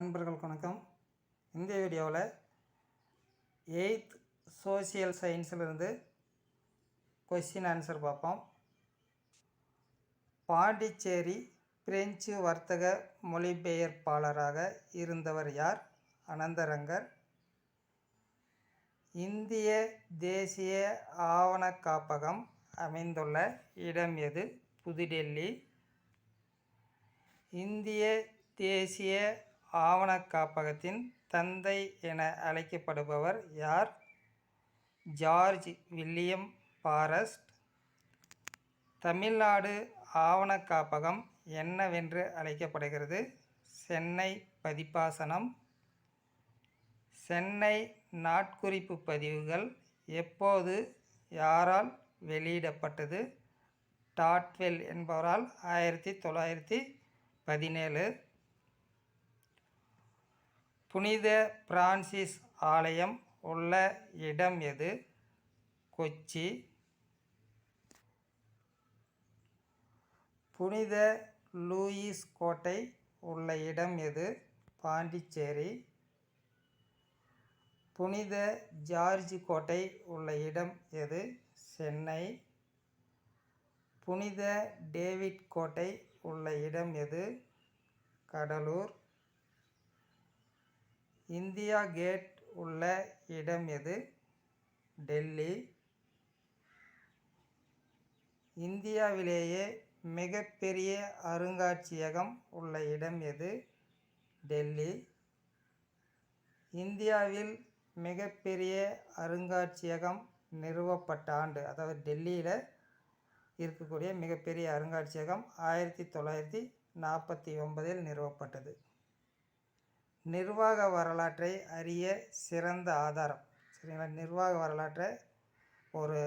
நண்பர்களுக்கு வணக்கம். இந்த வீடியோவில் எயித் சோசியல் சயின்ஸிலிருந்து கொஸ்டின் ஆன்சர் பார்ப்போம். பாண்டிச்சேரி பிரெஞ்சு வர்த்தக மொழிபெயர்ப்பாளராக இருந்தவர் யார்? அனந்தரங்கர். இந்திய தேசிய ஆவண காப்பகம் அமைந்துள்ள இடம் எது? புதுடெல்லி. இந்திய தேசிய ஆவணக்காப்பகத்தின் தந்தை என அழைக்கப்படுபவர் யார்? George William Forrest. தமிழ்நாடு ஆவணக்காப்பகம் என்னவென்று அழைக்கப்படுகிறது? சென்னை பதிப்பாசனம். சென்னை நாட்குறிப்பு பதிவுகள் எப்போது யாரால் வெளியிடப்பட்டது? டாட்வெல் என்பவரால் ஆயிரத்தி தொள்ளாயிரத்தி பதினேழு. புனித பிரான்சிஸ் ஆலயம் உள்ள இடம் எது? கொச்சி. புனித லூயிஸ் கோட்டை உள்ள இடம் எது? பாண்டிச்சேரி. புனித ஜார்ஜ் கோட்டை உள்ள இடம் எது? சென்னை. புனித டேவிட் கோட்டை உள்ள இடம் எது? கடலூர். இந்தியா கேட் உள்ள இடம் எது? டெல்லி. இந்தியாவிலேயே மிகப்பெரிய அருங்காட்சியகம் உள்ள இடம் எது? டெல்லி. இந்தியாவில் மிகப்பெரிய அருங்காட்சியகம் நிறுவப்பட்ட ஆண்டு அதாவது டெல்லியில் இருக்கக்கூடிய மிகப்பெரிய அருங்காட்சியகம் ஆயிரத்தி தொள்ளாயிரத்தி நாற்பத்தி ஒன்பதில் நிறுவப்பட்டது. நிர்வாக வரலாற்றை அறிய சிறந்த ஆதாரம். சரிங்களா? நிர்வாக வரலாற்றை ஒரு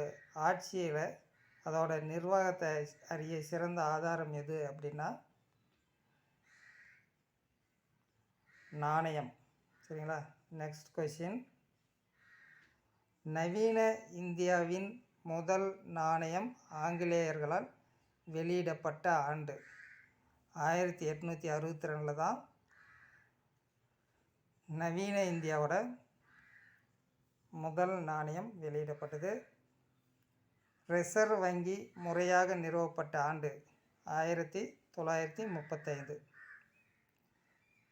ஆட்சியில் அதோட நிர்வாகத்தை அறிய சிறந்த ஆதாரம் எது அப்படின்னா நாணயம். சரிங்களா? நெக்ஸ்ட் கொஷின் நவீன இந்தியாவின் முதல் நாணயம் ஆங்கிலேயர்களால் வெளியிடப்பட்ட ஆண்டு. ஆயிரத்தி எட்நூற்றி அறுபத்தி ரெண்டில் தான் நவீன இந்தியாவோட முதல் நாணயம் வெளியிடப்பட்டது. ரிசர்வ் வங்கி முறையாக நிறுவப்பட்ட ஆண்டு ஆயிரத்தி தொள்ளாயிரத்தி முப்பத்தைந்து.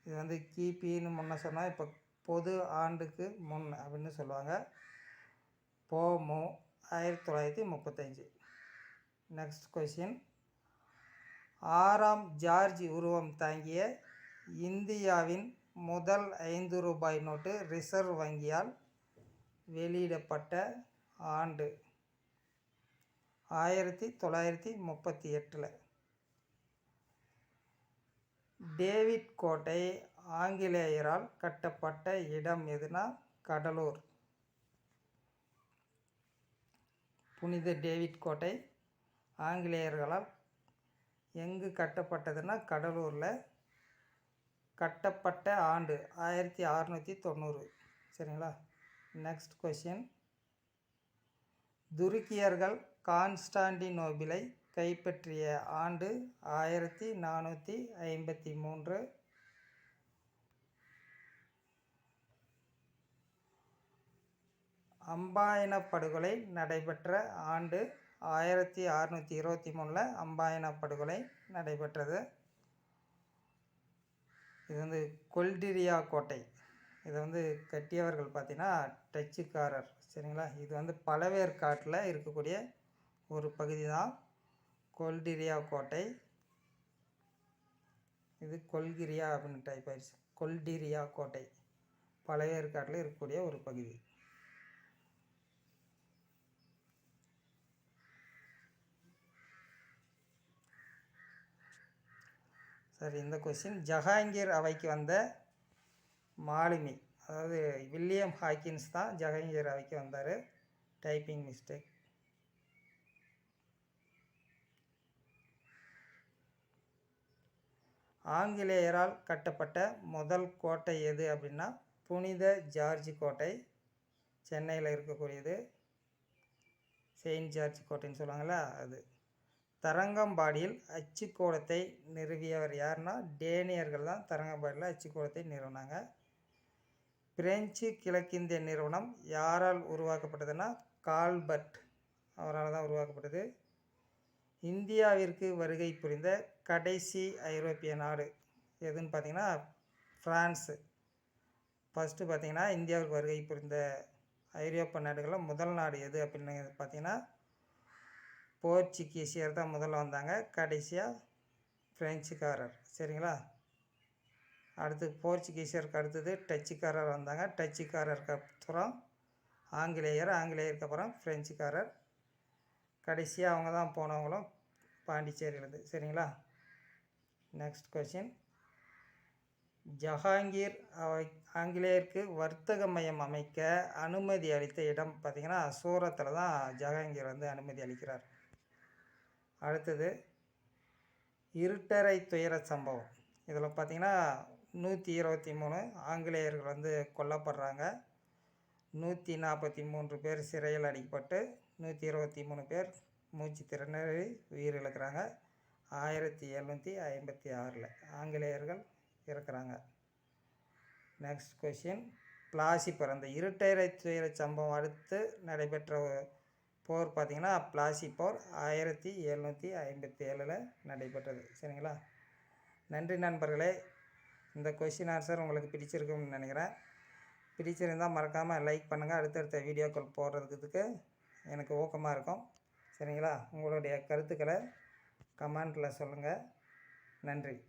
இது வந்து கிபின்னு முன்ன சொன்னால் இப்போ பொது ஆண்டுக்கு முன் அப்படின்னு சொல்லுவாங்க. போமோ ஆயிரத்தி தொள்ளாயிரத்தி முப்பத்தஞ்சு. நெக்ஸ்ட் கொஷின் ஆறாம் ஜார்ஜ் உருவம் தாங்கிய இந்தியாவின் முதல் ஐந்து ரூபாய் நோட்டு ரிசர்வ் வங்கியால் வெளியிடப்பட்ட ஆண்டு ஆயிரத்தி தொள்ளாயிரத்தி முப்பத்தி எட்டில். டேவிட் கோட்டை ஆங்கிலேயரால் கட்டப்பட்ட இடம் எதுனா கடலூர். புனித டேவிட் கோட்டை ஆங்கிலேயர்களால் எங்கு கட்டப்பட்டதுன்னா கடலூரில் கட்டப்பட்ட ஆண்டு ஆயிரத்தி அறநூற்றி தொண்ணூறு. சரிங்களா? நெக்ஸ்ட் கொஷின் துருக்கியர்கள் கான்ஸ்டாண்டினோபிளை கைப்பற்றிய ஆண்டு ஆயிரத்தி நானூற்றி ஐம்பத்தி மூன்று. அம்பாயன படுகொலை நடைபெற்ற ஆண்டு ஆயிரத்தி அறநூற்றி இருபத்தி மூணில் அம்பாயன படுகொலை நடைபெற்றது. இது வந்து கொல்டிரியா கோட்டை. இதை வந்து கட்டியவர்கள் பார்த்தீங்கன்னா டச்சுக்காரர் சரிங்களா? இது வந்து பழவேற்காட்டில் இருக்கக்கூடிய ஒரு பகுதி தான் கொல்டிரியா கோட்டை. இது கொல்கிரியா அப்படின்னு டைப் ஆயிடுச்சு. கொல்டிரியா கோட்டை. பழவேற்காட்டில் இருக்கக்கூடிய ஒரு பகுதி. சரி இந்த கொஸ்டின் ஜஹாங்கீர் அவைக்கு வந்த மாலுமி அதாவது வில்லியம் ஹாக்கின்ஸ் தான் ஜஹாங்கீர் அவைக்கு வந்தார். டைப்பிங் மிஸ்டேக் ஆங்கிலேயரால் கட்டப்பட்ட முதல் கோட்டை எது அப்படின்னா புனித ஜார்ஜ் கோட்டை சென்னையில் இருக்கக்கூடியது. செயின்ட் ஜார்ஜ் கோட்டைன்னு சொல்லுவாங்களா அது. தரங்கம்பாடியில் அச்சுக்கூடத்தை நிறுவியவர் யாருன்னா டேனியர்கள் தான். தரங்கம்பாடியில் அச்சுக்கூடத்தை நிறுவினாங்க. பிரெஞ்சு கிழக்கிந்திய நிறுவனம் யாரால் உருவாக்கப்பட்டதுன்னா கால்பர்ட். அவரால் தான் உருவாக்கப்பட்டது. இந்தியாவிற்கு வருகை புரிந்த கடைசி ஐரோப்பிய நாடு எதுன்னு பார்த்தீங்கன்னா ஃப்ரான்ஸு ஃபஸ்ட்டு பார்த்தீங்கன்னா இந்தியாவுக்கு வருகை புரிந்த ஐரோப்பிய நாடுகளில் முதல் நாடு எது அப்படின்னு பார்த்தீங்கன்னா போர்ச்சுகீசியர் தான் முதல்ல வந்தாங்க. கடைசியாக ஃப்ரெஞ்சுக்காரர் சரிங்களா? அடுத்து போர்ச்சுகீசியருக்கு அடுத்தது டச்சுக்காரர் வந்தாங்க. டச்சுக்காரருக்கு அப்புறம் ஆங்கிலேயர் ஆங்கிலேயருக்கு அப்புறம் ஃப்ரெஞ்சுக்காரர் கடைசியாக அவங்க தான் போனவங்களும் பாண்டிச்சேரியிலேருந்து. சரிங்களா? நெக்ஸ்ட் கொஷின் ஜஹாங்கீர் அவை ஆங்கிலேயருக்கு வர்த்தக மையம் அமைக்க அனுமதி அளித்த இடம் பார்த்திங்கன்னா சூரத்தில் தான் ஜஹாங்கீர் வந்து அனுமதி அளிக்கிறார். அடுத்தது இருட்டரை துயர சம்பவம். இதில் பார்த்திங்கன்னா நூற்றி இருபத்தி மூணு ஆங்கிலேயர்கள் வந்து கொல்லப்படுறாங்க. நூற்றி நாற்பத்தி மூன்று பேர் சிறையில் அடிக்கப்பட்டு நூற்றி இருபத்தி மூணு பேர் மூச்சு திறனறி உயிரிழக்கிறாங்க. ஆயிரத்தி எழுநூற்றி ஐம்பத்தி ஆறில் ஆங்கிலேயர்கள் இருக்கிறாங்க நெக்ஸ்ட் கொஷின் பிளாசி பிறந்த இருட்டரை துயர சம்பவம் அடுத்து நடைபெற்ற போர் பார்த்திங்கன்னா பிளாசி போர் ஆயிரத்தி எழுநூற்றி ஐம்பத்தி ஏழில் நடைபெற்றது. சரிங்களா? நன்றி நண்பர்களே. இந்த கொஷின் ஆன்சர் உங்களுக்கு பிடிச்சிருக்கும்னு நினைக்கிறேன். பிடிச்சிருந்தால் மறக்காமல் லைக் பண்ணுங்கள் அடுத்தடுத்த வீடியோக்கள் போடுறதுக்கு எனக்கு ஊக்கமாக இருக்கும். சரிங்களா? உங்களுடைய கருத்துக்களை கமெண்ட்டில் சொல்லுங்கள் நன்றி.